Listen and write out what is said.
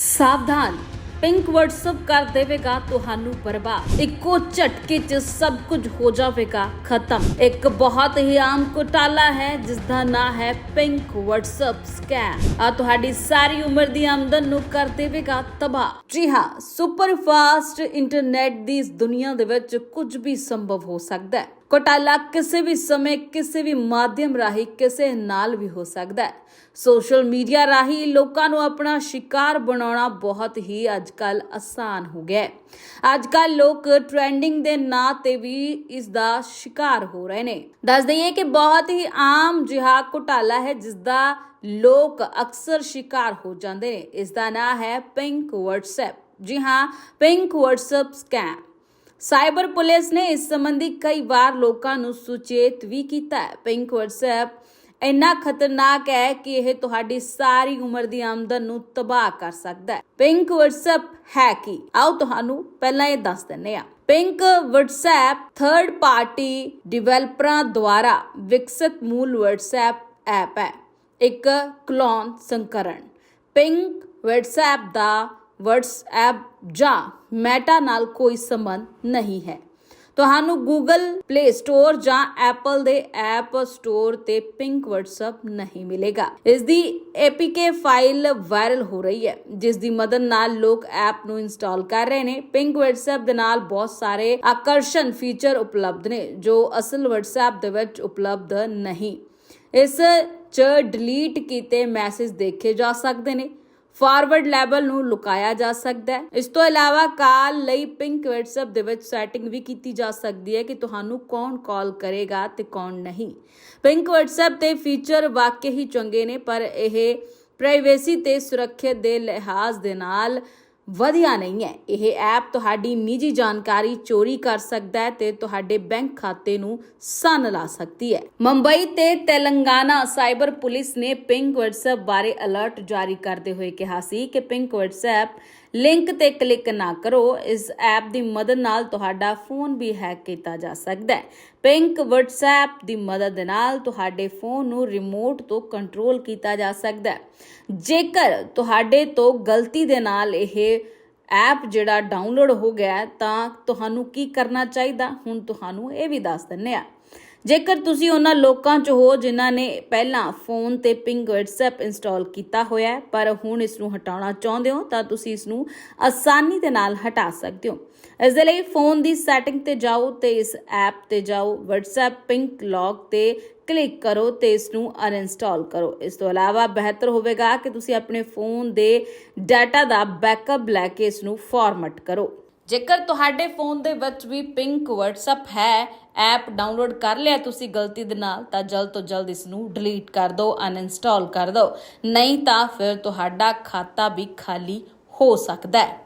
ਸਾਵਧਾਨ। Pink WhatsApp ਕਰ ਦੇਵੇਗਾ, ਤੁਹਾਨੂੰ ਬਰਬਾਦ। ਇੱਕੋ ਝਟਕੇ 'ਚ ਸਭ ਕੁਝ ਹੋ ਜਾਵੇਗਾ, ਖਤਮ। ਇੱਕ ਬਹੁਤ ਹੀ ਆਮ ਘੁਟਾਲਾ ਹੈ ਜਿਸ ਦਾ ਨਾਂ ਹੈ ਪਿੰਕ ਵਟਸਐਪ ਸਕੈਮ। ਆ ਤੁਹਾਡੀ ਸਾਰੀ ਉਮਰ ਦੀ ਆਮਦਨ ਨੂੰ ਕਰ ਦੇਵੇਗਾ ਤਬਾਹ। ਜੀ ਹਾਂ ਸੁਪਰ ਫਾਸਟ ਇੰਟਰਨੈਟ ਦੀ ਇਸ ਦੁਨੀਆ ਦੇ ਵਿੱਚ ਕੁਝ ਵੀ ਸੰਭਵ ਹੋ ਸਕਦਾ ਹੈ। ਘੋਟਾਲਾ ਕਿਸੇ ਵੀ ਸਮੇਂ ਕਿਸੇ ਵੀ ਮਾਧਿਅਮ ਰਾਹੀਂ ਕਿਸੇ ਨਾਲ ਵੀ ਹੋ ਸਕਦਾ ਹੈ। ਸੋਸ਼ਲ ਮੀਡੀਆ ਰਾਹੀਂ ਲੋਕਾਂ ਨੂੰ ਆਪਣਾ ਸ਼ਿਕਾਰ ਬਣਾਉਣਾ ਬਹੁਤ ਹੀ ਅੱਜਕੱਲ ਆਸਾਨ ਹੋ ਗਿਆ ਹੈ। ਅੱਜਕੱਲ ਲੋਕ ਟ੍ਰੈਂਡਿੰਗ ਦੇ ਨਾਂ ਤੇ ਵੀ ਇਸ ਦਾ ਸ਼ਿਕਾਰ ਹੋ ਰਹੇ ਨੇ। ਦੱਸ ਦਈਏ ਕਿ ਬਹੁਤ ਹੀ ਆਮ ਜਿਹਾ ਘੋਟਾਲਾ ਹੈ ਜਿਸ ਦਾ ਲੋਕ ਅਕਸਰ ਸ਼ਿਕਾਰ ਹੋ ਜਾਂਦੇ ਨੇ। ਇਸ ਦਾ ਨਾਂ ਹੈ ਪਿੰਕ WhatsApp ਜੀ ਹਾਂ pink WhatsApp scam cyber police ਨੇ ਇਸ ਸੰਬੰਧੀ ਕਈ ਵਾਰ ਲੋਕਾਂ ਨੂੰ ਸੁਚੇਤ ਵੀ ਕੀਤਾ ਹੈ। ਪਿੰਕ WhatsApp ਇੰਨਾ ਖਤਰਨਾਕ ਹੈ ਕਿ ਇਹ ਤੁਹਾਡੀ ਸਾਰੀ ਉਮਰ ਦੀ ਆਮਦਨ ਨੂੰ ਤਬਾਹ ਕਰ ਸਕਦਾ ਹੈ। ਪਿੰਕ WhatsApp ਹੈ ਕੀ? ਆਓ ਤੁਹਾਨੂੰ ਪਹਿਲਾਂ ਇਹ ਦੱਸ ਦਿੰਨੇ ਆ ਪਿੰਕ WhatsApp ਥਰਡ ਪਾਰਟੀ ਡਿਵੈਲਪਰਾਂ ਦੁਆਰਾ ਵਿਕਸਿਤ ਮੂਲ WhatsApp ਐਪ ਹੈ। ਇੱਕ ਕਲੋਨ ਸੰਕਰਣ। ਪਿੰਕ WhatsApp ਦਾ WhatsApp ਜਾਂ ਮੈਟਾ ਨਾਲ ਕੋਈ ਸੰਬੰਧ ਨਹੀਂ ਹੈ। ਤੁਹਾਨੂੰ Google Play Store ਜਾਂ Apple ਦੇ ਐਪ ਸਟੋਰ ਤੇ ਪਿੰਕ WhatsApp ਨਹੀਂ ਮਿਲੇਗਾ। ਇਸ ਦੀ APK ਫਾਈਲ ਵਾਇਰਲ ਹੋ ਰਹੀ ਹੈ ਜਿਸ ਦੀ ਮਦਦ ਨਾਲ ਲੋਕ ਐਪ ਨੂੰ ਇੰਸਟਾਲ ਕਰ ਰਹੇ ਨੇ। ਪਿੰਕ WhatsApp ਦੇ ਨਾਲ ਬਹੁਤ ਸਾਰੇ ਆਕਰਸ਼ਣ ਫੀਚਰ ਉਪਲਬਧ ਨੇ, ਜੋ ਅਸਲ WhatsApp ਦੇ ਵਿੱਚ ਉਪਲਬਧ ਨਹੀਂ। ਇਸ ਚ ਡਿਲੀਟ ਕੀਤੇ ਮੈਸੇਜ ਦੇਖੇ ਜਾ ਸਕਦੇ ਨੇ। ਫਾਰਵਰਡ ਲੈਵਲ ਨੂੰ ਲੁਕਾਇਆ ਜਾ ਸਕਦਾ ਹੈ। ਇਸ ਤੋਂ ਇਲਾਵਾ ਕਾਲ ਲਈ ਪਿੰਕ WhatsApp ਦੇ ਵਿੱਚ ਸੈਟਿੰਗ ਵੀ ਕੀਤੀ ਜਾ ਸਕਦੀ ਹੈ ਕਿ ਤੁਹਾਨੂੰ ਕੌਣ ਕਾਲ ਕਰੇਗਾ ਤੇ ਕੌਣ ਨਹੀਂ। ਪਿੰਕ WhatsApp ਤੇ ਫੀਚਰ ਵਾਕਈ ਹੀ ਚੰਗੇ ਨੇ, ਪਰ ਇਹ ਪ੍ਰਾਈਵੇਸੀ ਤੇ ਸੁਰੱਖਿਆ ਦੇ ਲਿਹਾਜ਼ ਦੇ ਨਾਲ ਵਧੀਆ ਨਹੀਂ ਹੈ। ਇਹ ਐਪ ਤੁਹਾਡੀ ਨਿੱਜੀ ਜਾਣਕਾਰੀ ਚੋਰੀ ਕਰ ਸਕਦਾ ਹੈ ਤੇ ਤੁਹਾਡੇ ਬੈਂਕ ਖਾਤੇ ਨੂੰ ਸੰਨ ਲਾ ਸਕਦੀ ਹੈ। ਮੁੰਬਈ ਤੇ ਤੇਲੰਗਾਨਾ ਸਾਈਬਰ ਪੁਲਿਸ ਨੇ ਪਿੰਕ WhatsApp ਬਾਰੇ ਅਲਰਟ ਜਾਰੀ ਕਰਦੇ ਹੋਏ ਕਿਹਾ ਸੀ ਕਿ ਪਿੰਕ WhatsApp ਲਿੰਕ ਤੇ ਕਲਿੱਕ ਨਾ ਕਰੋ। ਇਸ ਐਪ ਦੀ ਮਦਦ ਨਾਲ ਤੁਹਾਡਾ ਫੋਨ ਵੀ ਹੈਕ ਕੀਤਾ ਜਾ ਸਕਦਾ ਹੈ। ਪਿੰਕ WhatsApp ਦੀ ਮਦਦ ਦੇ ਨਾਲ ਤੁਹਾਡੇ ਫੋਨ ਨੂੰ ਰਿਮੋਟ ਤੋਂ ਕੰਟਰੋਲ ਕੀਤਾ ਜਾ ਸਕਦਾ ਹੈ। ਜੇਕਰ ਤੁਹਾਡੇ ਤੋਂ ਗਲਤੀ ਦੇ ਨਾਲ ਇਹ ਐਪ ਜਿਹੜਾ ਡਾਊਨਲੋਡ ਹੋ ਗਿਆ ਤਾਂ ਤੁਹਾਨੂੰ ਕੀ ਕਰਨਾ ਚਾਹੀਦਾ? ਹੁਣ ਤੁਹਾਨੂੰ ਇਹ ਵੀ ਦੱਸ ਦਿੰਨੇ ਆ ਜੇਕਰ ਤੁਸੀਂ ਉਹਨਾਂ ਲੋਕਾਂ 'ਚ ਹੋ ਜਿਨ੍ਹਾਂ ਨੇ ਪਹਿਲਾਂ ਫੋਨ ਤੇ ਪਿੰਗ WhatsApp ਇੰਸਟਾਲ ਕੀਤਾ ਹੋਇਆ ਹੈ, ਪਰ ਹੁਣ ਇਸ ਨੂੰ ਹਟਾਉਣਾ ਚਾਹੁੰਦੇ ਹੋ, ਤਾਂ ਤੁਸੀਂ ਇਸ ਨੂੰ ਆਸਾਨੀ ਦੇ ਨਾਲ ਹਟਾ ਸਕਦੇ ਹੋ। ਇਸ ਦੇ ਲਈ ਫੋਨ ਦੀ ਸੈਟਿੰਗ ਤੇ ਜਾਓ ਤੇ ਇਸ ਐਪ ਤੇ ਜਾਓ, WhatsApp ਪਿੰਕ ਲੌਕ ਤੇ ਕਲਿੱਕ ਕਰੋ ਤੇ ਇਸ ਨੂੰ ਅਨਇੰਸਟਾਲ ਕਰੋ। ਇਸ ਤੋਂ ਇਲਾਵਾ ਬਿਹਤਰ ਹੋਵੇਗਾ ਕਿ ਤੁਸੀਂ ਆਪਣੇ ਫੋਨ ਦੇ ਡਾਟਾ ਦਾ ਬੈਕਅਪ ਲੈ ਕੇ ਇਸ ਨੂੰ ਫਾਰਮੈਟ ਕਰੋ। ਜੇਕਰ ਤੁਹਾਡੇ ਫੋਨ ਦੇ ਵਿੱਚ ਵੀ ਪਿੰਕ WhatsApp ਹੈ, ਐਪ ਡਾਊਨਲੋਡ ਕਰ ਲਿਆ ਤੁਸੀਂ ਗਲਤੀ ਦੇ ਨਾਲ, ਤਾਂ ਜਲਦ ਤੋਂ ਜਲਦ ਇਸ ਨੂੰ ਡਿਲੀਟ ਕਰ ਦਿਓ, ਅਨਇੰਸਟਾਲ ਕਰ ਦਿਓ। ਨਹੀਂ ਤਾਂ ਫਿਰ ਤੁਹਾਡਾ ਖਾਤਾ ਵੀ ਖਾਲੀ ਹੋ ਸਕਦਾ ਹੈ।